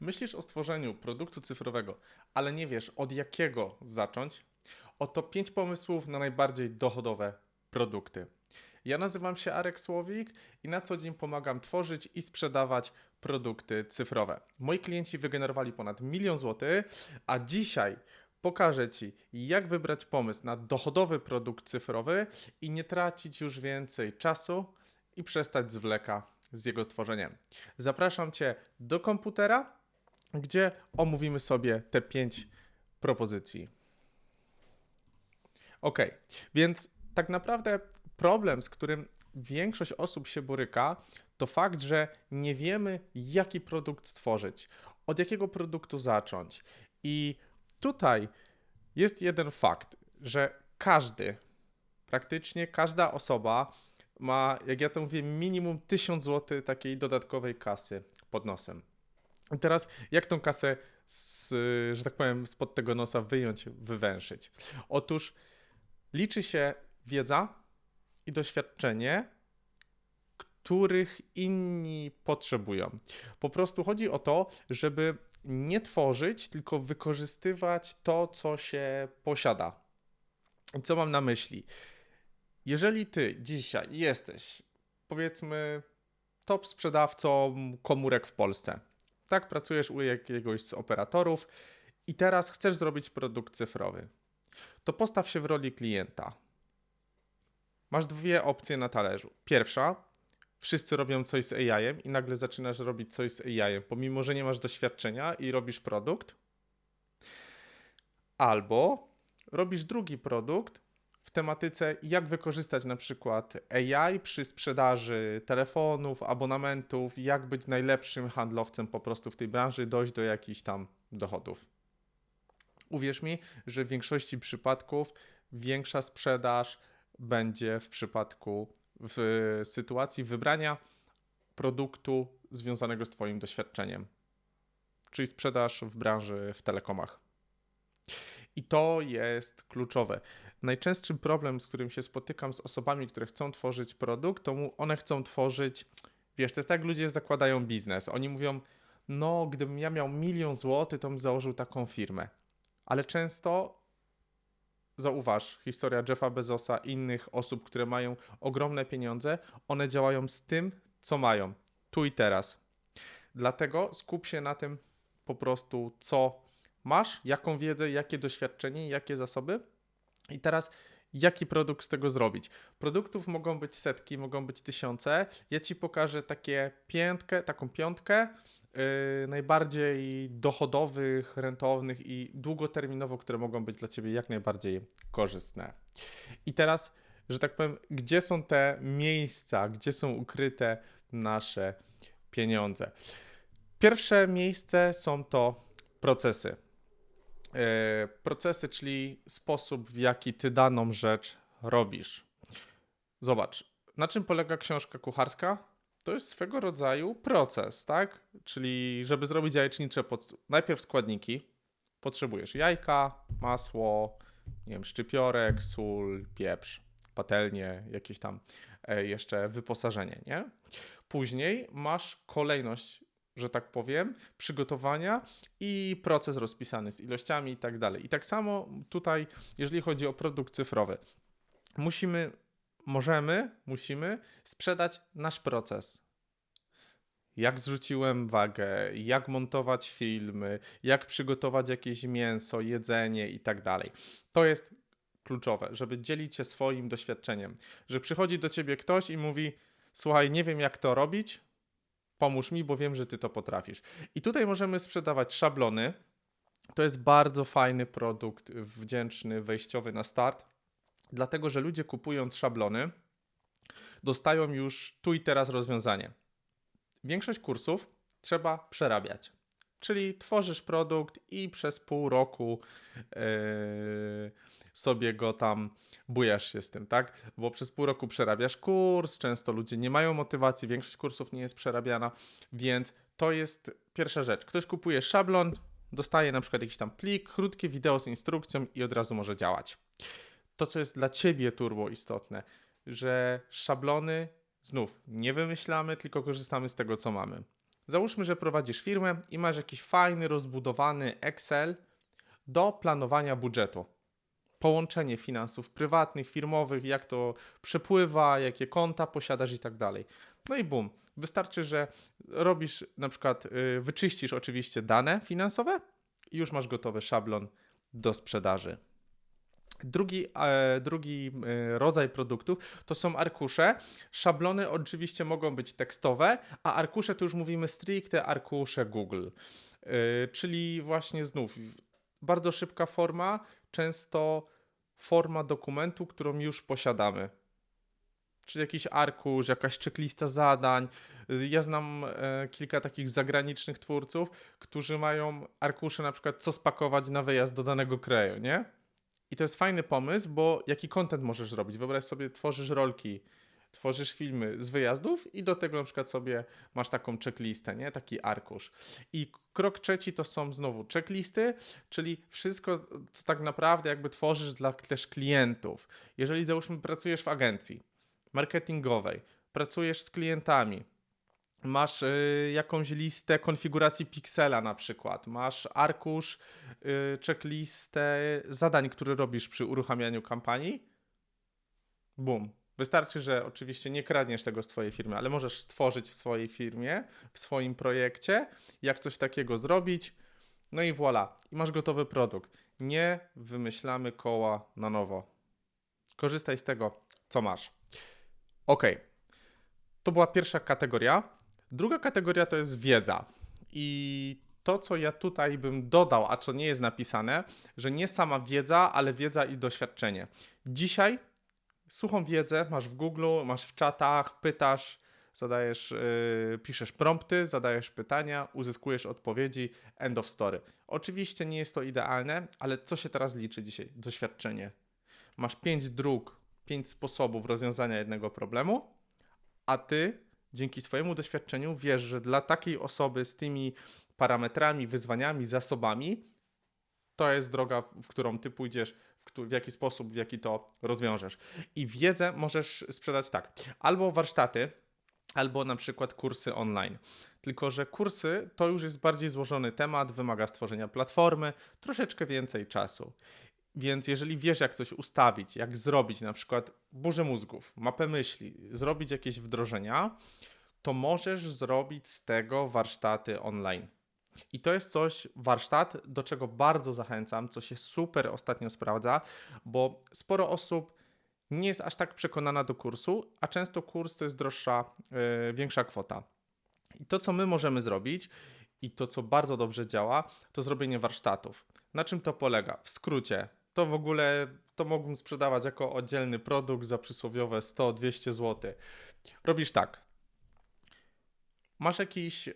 Myślisz o stworzeniu produktu cyfrowego, ale nie wiesz od jakiego zacząć? Oto 5 pomysłów na najbardziej dochodowe produkty. Ja nazywam się Arek Słowik i na co dzień pomagam tworzyć i sprzedawać produkty cyfrowe. Moi klienci wygenerowali ponad milion złotych, a dzisiaj pokażę Ci, jak wybrać pomysł na dochodowy produkt cyfrowy i nie tracić już więcej czasu i przestać zwleka z jego tworzeniem. Zapraszam Cię do komputera, gdzie omówimy sobie te pięć propozycji. Ok, więc tak naprawdę problem, z którym większość osób się boryka, to fakt, że nie wiemy, jaki produkt stworzyć, od jakiego produktu zacząć. I tutaj jest jeden fakt, że każdy, praktycznie każda osoba ma, jak ja to mówię, minimum 1000 zł takiej dodatkowej kasy pod nosem. I teraz, jak tą kasę, z, że tak powiem, spod tego nosa wyjąć, wywęszyć? Otóż liczy się wiedza i doświadczenie, których inni potrzebują. Po prostu chodzi o to, żeby nie tworzyć, tylko wykorzystywać to, co się posiada. Co mam na myśli? Jeżeli ty dzisiaj jesteś, powiedzmy, top sprzedawcą komórek w Polsce, tak, pracujesz u jakiegoś z operatorów i teraz chcesz zrobić produkt cyfrowy, to postaw się w roli klienta. Masz dwie opcje na talerzu. Pierwsza, wszyscy robią coś z AI-em i nagle zaczynasz robić coś z AI-em, pomimo że nie masz doświadczenia i robisz produkt. Albo robisz drugi produkt w tematyce, jak wykorzystać na przykład AI przy sprzedaży telefonów, abonamentów, jak być najlepszym handlowcem po prostu w tej branży, dojść do jakichś tam dochodów. Uwierz mi, że w większości przypadków większa sprzedaż będzie w przypadku w sytuacji wybrania produktu związanego z Twoim doświadczeniem, czyli sprzedaż w branży w telekomach. I to jest kluczowe. Najczęstszy problem, z którym się spotykam z osobami, które chcą tworzyć produkt, to one chcą tworzyć, wiesz, to jest tak, ludzie zakładają biznes. Oni mówią, no, gdybym ja miał milion złotych, to bym założył taką firmę. Ale często zauważ, historia Jeffa Bezosa, innych osób, które mają ogromne pieniądze, one działają z tym, co mają, tu i teraz. Dlatego skup się na tym po prostu, co masz, jaką wiedzę, jakie doświadczenie, jakie zasoby. I teraz jaki produkt z tego zrobić. Produktów mogą być setki, mogą być tysiące. Ja ci pokażę takie piętkę, taką piątkę yy, najbardziej dochodowych, rentownych i długoterminowo, które mogą być dla ciebie jak najbardziej korzystne. I teraz, że tak powiem, gdzie są te miejsca, gdzie są ukryte nasze pieniądze? Pierwsze miejsce są to procesy. E, procesy, czyli sposób, w jaki ty daną rzecz robisz. Zobacz, na czym polega książka kucharska? To jest swego rodzaju proces, tak? Czyli, żeby zrobić jajecznicze, pod... najpierw składniki. Potrzebujesz jajka, masło, nie wiem, szczypiorek, sól, pieprz, patelnie, jakieś tam e, jeszcze wyposażenie, nie? Później masz kolejność że tak powiem, przygotowania i proces rozpisany z ilościami i tak dalej. I tak samo tutaj, jeżeli chodzi o produkt cyfrowy, musimy, możemy, musimy sprzedać nasz proces. Jak zrzuciłem wagę, jak montować filmy, jak przygotować jakieś mięso, jedzenie i tak dalej. To jest kluczowe, żeby dzielić się swoim doświadczeniem. Że przychodzi do ciebie ktoś i mówi: Słuchaj, nie wiem jak to robić, pomóż mi, bo wiem, że ty to potrafisz. I tutaj możemy sprzedawać szablony. To jest bardzo fajny produkt, wdzięczny, wejściowy na start, dlatego że ludzie kupując szablony, dostają już tu i teraz rozwiązanie. Większość kursów trzeba przerabiać. Czyli tworzysz produkt i przez pół roku yy, sobie go tam bujasz się z tym, tak? Bo przez pół roku przerabiasz kurs, często ludzie nie mają motywacji, większość kursów nie jest przerabiana, więc to jest pierwsza rzecz. Ktoś kupuje szablon, dostaje na przykład jakiś tam plik, krótkie wideo z instrukcją i od razu może działać. To, co jest dla ciebie turbo istotne, że szablony znów nie wymyślamy, tylko korzystamy z tego, co mamy. Załóżmy, że prowadzisz firmę i masz jakiś fajny, rozbudowany Excel do planowania budżetu. Połączenie finansów prywatnych, firmowych, jak to przepływa, jakie konta posiadasz i tak dalej. No i bum. Wystarczy, że robisz na przykład, yy, wyczyścisz oczywiście dane finansowe i już masz gotowy szablon do sprzedaży. Drugi, e, drugi e, rodzaj produktów to są arkusze. Szablony oczywiście mogą być tekstowe, a arkusze to już mówimy stricte arkusze Google. E, czyli właśnie znów bardzo szybka forma, często forma dokumentu, którą już posiadamy. Czyli jakiś arkusz, jakaś checklista zadań. Ja znam e, kilka takich zagranicznych twórców, którzy mają arkusze na przykład co spakować na wyjazd do danego kraju, nie? I to jest fajny pomysł, bo jaki content możesz zrobić? Wyobraź sobie, tworzysz rolki, tworzysz filmy z wyjazdów i do tego na przykład sobie masz taką checklistę, nie? Taki arkusz. I krok trzeci to są znowu checklisty, czyli wszystko, co tak naprawdę jakby tworzysz dla też klientów. Jeżeli załóżmy pracujesz w agencji marketingowej, pracujesz z klientami, masz y, jakąś listę konfiguracji piksela na przykład, masz arkusz, y, checklistę zadań, które robisz przy uruchamianiu kampanii. Bum. Wystarczy, że oczywiście nie kradniesz tego z Twojej firmy, ale możesz stworzyć w swojej firmie, w swoim projekcie, jak coś takiego zrobić. No i voilà, i masz gotowy produkt. Nie wymyślamy koła na nowo. Korzystaj z tego, co masz. Ok, to była pierwsza kategoria. Druga kategoria to jest wiedza. I to, co ja tutaj bym dodał, a co nie jest napisane, że nie sama wiedza, ale wiedza i doświadczenie. Dzisiaj suchą wiedzę masz w Google, masz w czatach, pytasz, zadajesz, yy, piszesz prompty, zadajesz pytania, uzyskujesz odpowiedzi, end of story. Oczywiście nie jest to idealne, ale co się teraz liczy dzisiaj? Doświadczenie. Masz pięć dróg, pięć sposobów rozwiązania jednego problemu, a ty dzięki swojemu doświadczeniu wiesz, że dla takiej osoby z tymi parametrami, wyzwaniami, zasobami, to jest droga, w którą ty pójdziesz, w, w jaki sposób, w jaki to rozwiążesz. I wiedzę możesz sprzedać tak, albo warsztaty, albo na przykład kursy online. Tylko, że kursy to już jest bardziej złożony temat, wymaga stworzenia platformy, troszeczkę więcej czasu. Więc jeżeli wiesz, jak coś ustawić, jak zrobić na przykład burzę mózgów, mapę myśli, zrobić jakieś wdrożenia, to możesz zrobić z tego warsztaty online. I to jest coś, warsztat, do czego bardzo zachęcam, co się super ostatnio sprawdza, bo sporo osób nie jest aż tak przekonana do kursu, a często kurs to jest droższa, yy, większa kwota. I to, co my możemy zrobić, i to, co bardzo dobrze działa, to zrobienie warsztatów. Na czym to polega? W skrócie, to w ogóle to mógłbym sprzedawać jako oddzielny produkt za przysłowiowe 100-200 zł. Robisz tak. Masz jakiś e,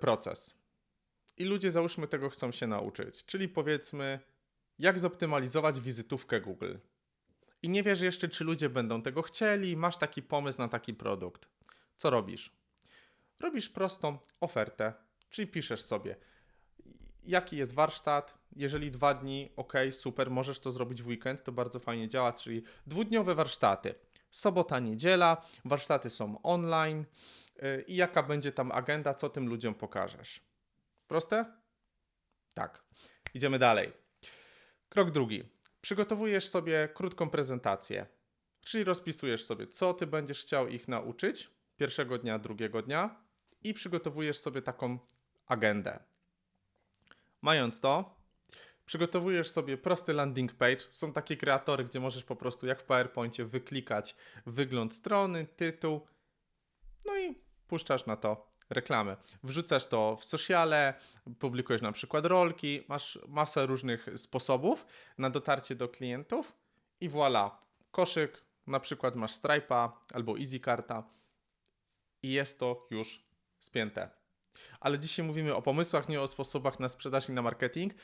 proces i ludzie załóżmy tego chcą się nauczyć, czyli powiedzmy jak zoptymalizować wizytówkę Google. I nie wiesz jeszcze, czy ludzie będą tego chcieli, masz taki pomysł na taki produkt. Co robisz? Robisz prostą ofertę, czyli piszesz sobie, jaki jest warsztat, jeżeli dwa dni, ok, super, możesz to zrobić w weekend, to bardzo fajnie działa, czyli dwudniowe warsztaty. Sobota, niedziela, warsztaty są online yy, i jaka będzie tam agenda, co tym ludziom pokażesz. Proste? Tak. Idziemy dalej. Krok drugi. Przygotowujesz sobie krótką prezentację, czyli rozpisujesz sobie, co ty będziesz chciał ich nauczyć pierwszego dnia, drugiego dnia i przygotowujesz sobie taką agendę. Mając to, przygotowujesz sobie prosty landing page. Są takie kreatory, gdzie możesz po prostu jak w PowerPoincie wyklikać wygląd strony, tytuł, no i puszczasz na to reklamę. Wrzucasz to w sociale, publikujesz na przykład rolki, masz masę różnych sposobów na dotarcie do klientów i voilà, koszyk, na przykład masz Stripe'a albo EasyCarta i jest to już spięte. Ale dzisiaj mówimy o pomysłach, nie o sposobach na sprzedaż i na marketing.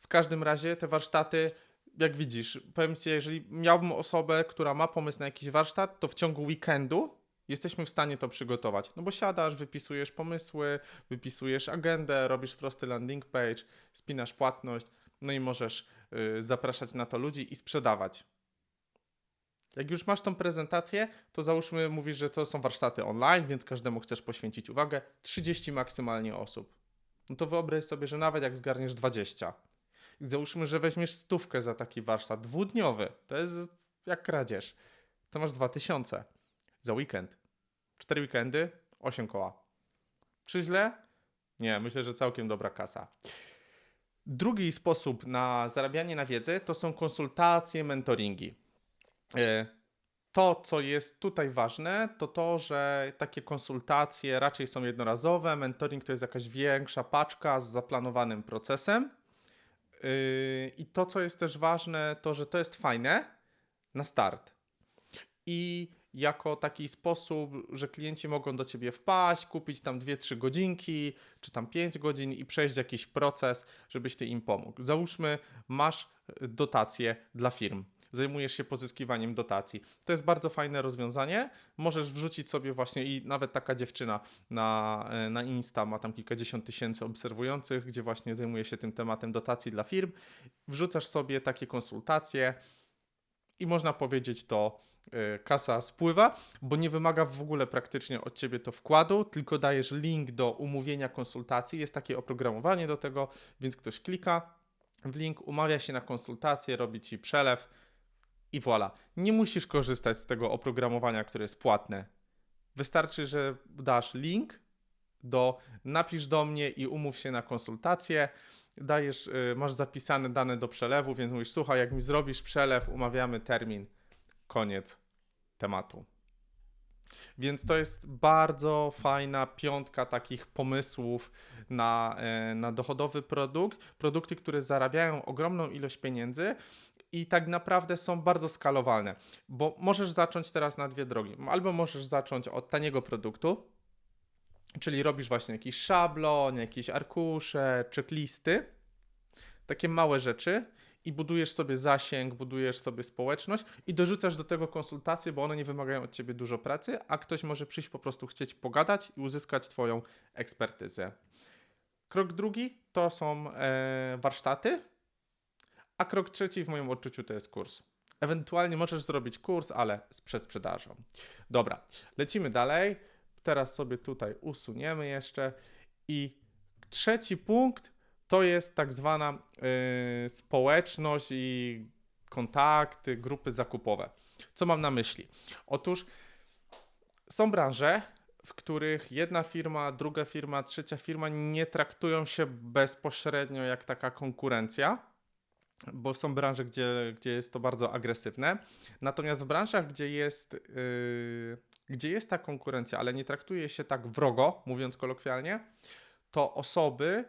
W każdym razie te warsztaty, jak widzisz, powiem Ci, jeżeli miałbym osobę, która ma pomysł na jakiś warsztat, to w ciągu weekendu jesteśmy w stanie to przygotować. No bo siadasz, wypisujesz pomysły, wypisujesz agendę, robisz prosty landing page, spinasz płatność, no i możesz yy, zapraszać na to ludzi i sprzedawać. Jak już masz tą prezentację, to załóżmy, mówisz, że to są warsztaty online, więc każdemu chcesz poświęcić uwagę. 30 maksymalnie osób. No to wyobraź sobie, że nawet jak zgarniesz 20, i załóżmy, że weźmiesz stówkę za taki warsztat dwudniowy, to jest jak kradzież, to masz 2000 za weekend. 4 weekendy, 8 koła. Czy źle? Nie, myślę, że całkiem dobra kasa. Drugi sposób na zarabianie na wiedzę to są konsultacje, mentoringi. E, To, co jest tutaj ważne, to to, że takie konsultacje raczej są jednorazowe. Mentoring to jest jakaś większa paczka z zaplanowanym procesem. Yy, I to, co jest też ważne, to, że to jest fajne na start. I jako taki sposób, że klienci mogą do ciebie wpaść, kupić tam 2-3 godzinki, czy tam 5 godzin i przejść jakiś proces, żebyś ty im pomógł. Załóżmy, masz y, dotacje dla firm. Zajmujesz się pozyskiwaniem dotacji. To jest bardzo fajne rozwiązanie. Możesz wrzucić sobie właśnie i nawet taka dziewczyna na, y, na Insta ma tam kilkadziesiąt tysięcy obserwujących, gdzie właśnie zajmuje się tym tematem dotacji dla firm. Wrzucasz sobie takie konsultacje i można powiedzieć to kasa spływa, bo nie wymaga w ogóle praktycznie od ciebie to wkładu, tylko dajesz link do umówienia konsultacji. Jest takie oprogramowanie do tego, więc ktoś klika w link, umawia się na konsultację, robi ci przelew i voilà. Nie musisz korzystać z tego oprogramowania, które jest płatne. Wystarczy, że dasz link do napisz do mnie i umów się na konsultację. Dajesz, y, masz zapisane dane do przelewu, więc mówisz, słuchaj, jak mi zrobisz przelew, umawiamy termin, koniec tematu. Więc to jest bardzo fajna piątka takich pomysłów na, e, na dochodowy produkt. Produkty, które zarabiają ogromną ilość pieniędzy i tak naprawdę są bardzo skalowalne, bo możesz zacząć teraz na dwie drogi. Albo możesz zacząć od taniego produktu, czyli robisz właśnie jakiś szablon, jakieś arkusze, checklisty, takie małe rzeczy i budujesz sobie zasięg, budujesz sobie społeczność i dorzucasz do tego konsultacje, bo one nie wymagają od ciebie dużo pracy, a ktoś może przyjść po prostu chcieć pogadać i uzyskać twoją ekspertyzę. Krok drugi to są e, warsztaty, a krok trzeci w moim odczuciu to jest kurs. Ewentualnie możesz zrobić kurs, ale z przedsprzedażą. Dobra, lecimy dalej. Teraz sobie tutaj usuniemy jeszcze. I trzeci punkt to jest tak zwana y, społeczność i kontakty, grupy zakupowe. Co mam na myśli? Otóż są branże, w których jedna firma, druga firma, trzecia firma nie traktują się bezpośrednio jak taka konkurencja, bo są branże, gdzie, gdzie jest to bardzo agresywne. Natomiast w branżach, gdzie jest, yy, gdzie jest ta konkurencja, ale nie traktuje się tak wrogo, mówiąc kolokwialnie, to osoby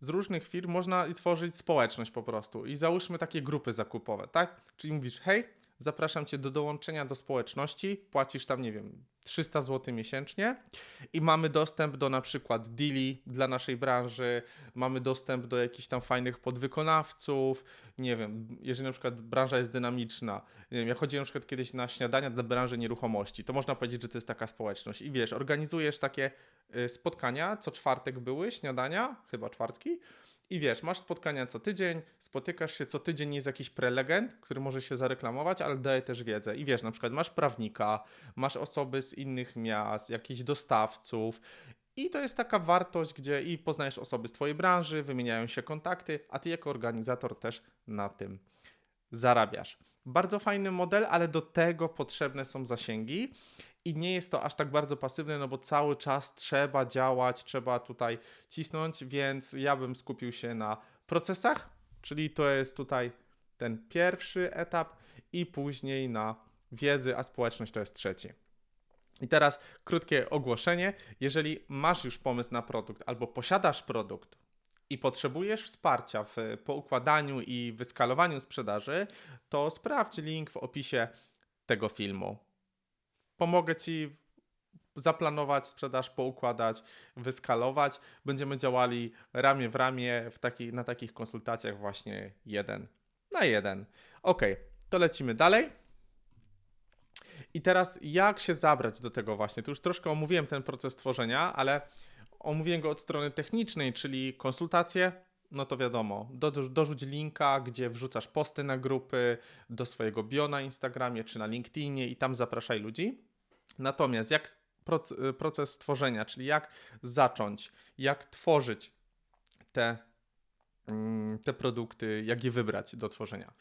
z różnych firm można tworzyć społeczność po prostu. I załóżmy takie grupy zakupowe, tak? Czyli mówisz, hej, zapraszam cię do dołączenia do społeczności, płacisz tam, nie wiem, 300 zł miesięcznie. I mamy dostęp do na przykład deali dla naszej branży, mamy dostęp do jakichś tam fajnych podwykonawców, nie wiem, jeżeli na przykład branża jest dynamiczna, nie wiem, ja chodziłem na przykład kiedyś na śniadania dla branży nieruchomości, to można powiedzieć, że to jest taka społeczność. I wiesz, organizujesz takie y, spotkania, co czwartek były śniadania, chyba czwartki, i wiesz, masz spotkania co tydzień, spotykasz się co tydzień, jest jakiś prelegent, który może się zareklamować, ale daje też wiedzę. I wiesz, na przykład masz prawnika, masz osoby z innych miast, jakichś dostawców. I to jest taka wartość, gdzie i poznajesz osoby z Twojej branży, wymieniają się kontakty, a Ty jako organizator też na tym zarabiasz. Bardzo fajny model, ale do tego potrzebne są zasięgi i nie jest to aż tak bardzo pasywne, no bo cały czas trzeba działać, trzeba tutaj cisnąć, więc ja bym skupił się na procesach, czyli to jest tutaj ten pierwszy etap i później na wiedzy, a społeczność to jest trzeci. I teraz krótkie ogłoszenie. Jeżeli masz już pomysł na produkt albo posiadasz produkt i potrzebujesz wsparcia w poukładaniu i wyskalowaniu sprzedaży, to sprawdź link w opisie tego filmu. Pomogę Ci zaplanować sprzedaż, poukładać, wyskalować. Będziemy działali ramię w ramię w taki, na takich konsultacjach właśnie jeden na jeden. Ok, to lecimy dalej. I teraz jak się zabrać do tego właśnie? Tu już troszkę omówiłem ten proces tworzenia, ale omówiłem go od strony technicznej, czyli konsultacje, no to wiadomo, do, dorzuć linka, gdzie wrzucasz posty na grupy, do swojego bio na Instagramie czy na LinkedInie i tam zapraszaj ludzi. Natomiast jak proc- proces tworzenia, czyli jak zacząć, jak tworzyć te, mm, te produkty, jak je wybrać do tworzenia.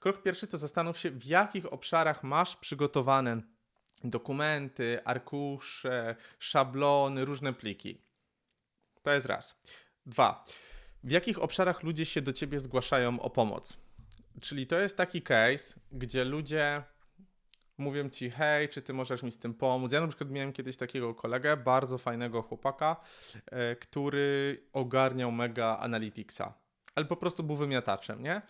Krok pierwszy to zastanów się, w jakich obszarach masz przygotowane dokumenty, arkusze, szablony, różne pliki. To jest raz. Dwa. W jakich obszarach ludzie się do ciebie zgłaszają o pomoc? Czyli to jest taki case, gdzie ludzie mówią ci, hej, czy ty możesz mi z tym pomóc? Ja na przykład miałem kiedyś takiego kolegę, bardzo fajnego chłopaka, e, który ogarniał mega Analyticsa, ale po prostu był wymiataczem, nie?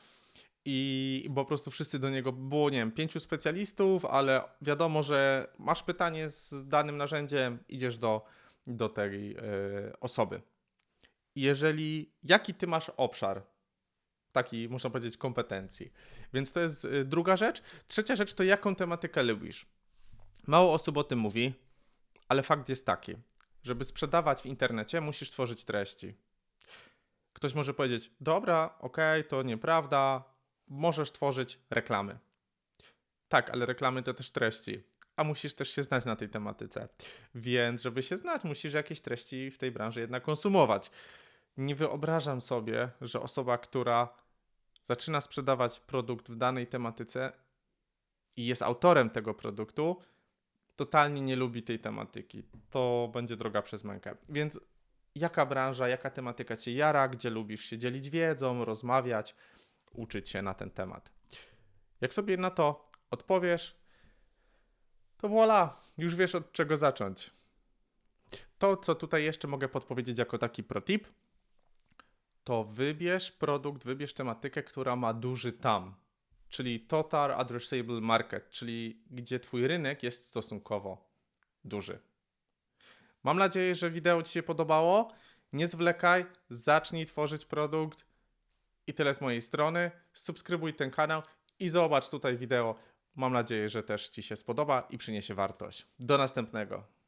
I po prostu wszyscy do niego było, nie wiem, pięciu specjalistów, ale wiadomo, że masz pytanie z danym narzędziem, idziesz do, do tej e, osoby. Jeżeli, jaki ty masz obszar, taki można powiedzieć kompetencji. Więc to jest y, druga rzecz. Trzecia rzecz to jaką tematykę lubisz. Mało osób o tym mówi, ale fakt jest taki, żeby sprzedawać w internecie, musisz tworzyć treści. Ktoś może powiedzieć: Dobra, okej, to nieprawda, możesz tworzyć reklamy. Tak, ale reklamy to też treści, a musisz też się znać na tej tematyce. Więc, żeby się znać, musisz jakieś treści w tej branży jednak konsumować. Nie wyobrażam sobie, że osoba, która zaczyna sprzedawać produkt w danej tematyce i jest autorem tego produktu, totalnie nie lubi tej tematyki. To będzie droga przez mękę. Więc jaka branża, jaka tematyka cię jara, gdzie lubisz się dzielić wiedzą, rozmawiać, uczyć się na ten temat. Jak sobie na to odpowiesz, to voilà, już wiesz od czego zacząć. To, co tutaj jeszcze mogę podpowiedzieć jako taki protip, to wybierz produkt, wybierz tematykę, która ma duży TAM, czyli Total Addressable Market, czyli gdzie Twój rynek jest stosunkowo duży. Mam nadzieję, że wideo Ci się podobało. Nie zwlekaj, zacznij tworzyć produkt i tyle z mojej strony. Subskrybuj ten kanał i zobacz tutaj wideo. Mam nadzieję, że też Ci się spodoba i przyniesie wartość. Do następnego.